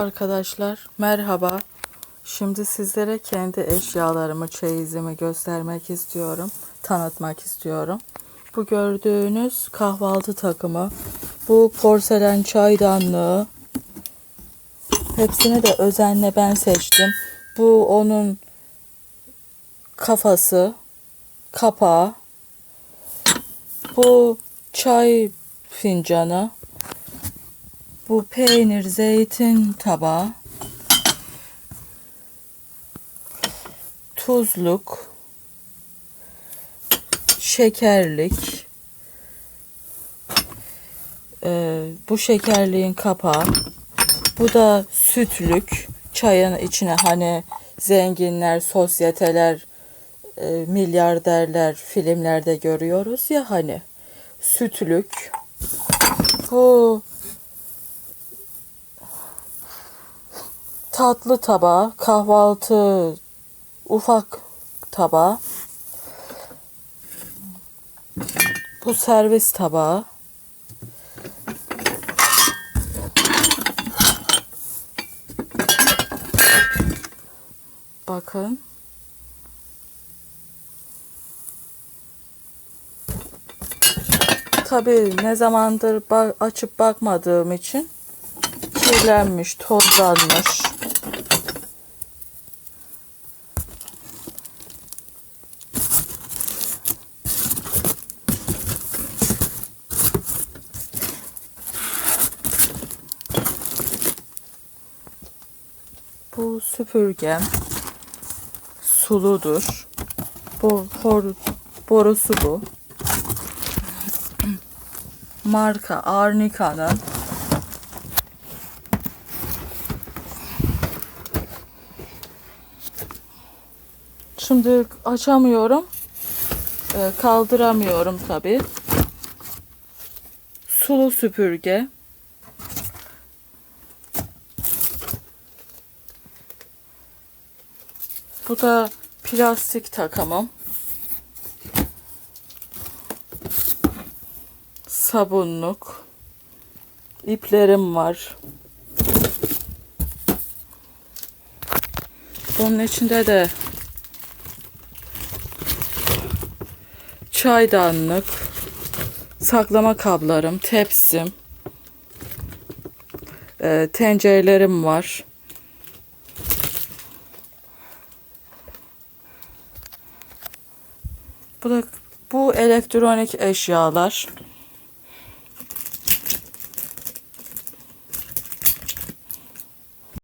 Arkadaşlar merhaba. Şimdi sizlere kendi eşyalarımı, çeyizimi göstermek istiyorum. Tanıtmak istiyorum. Bu gördüğünüz kahvaltı takımı. Bu porselen çaydanlığı. Hepsini de özenle ben seçtim. Bu onun kafası, kapağı. Bu çay fincanı. Bu peynir, zeytin tabağı. Tuzluk. Şekerlik. Ee, bu şekerliğin kapağı. Bu da sütlük. Çayın içine hani zenginler, sosyeteler, e, milyarderler filmlerde görüyoruz ya hani. Sütlük. Bu tatlı tabağı, kahvaltı ufak tabağı. Bu servis tabağı. Bakın. Tabii ne zamandır açıp bakmadığım için kirlenmiş, tozlanmış. Bu süpürgem suludur. Bu hor, borusu bu. Marka Arnica'nın Şimdi açamıyorum. Ee, kaldıramıyorum tabi. Sulu süpürge. Bu da plastik takımım. Sabunluk. İplerim var. Bunun içinde de çaydanlık, saklama kablarım, tepsim, e, tencerelerim var. Bu bu elektronik eşyalar.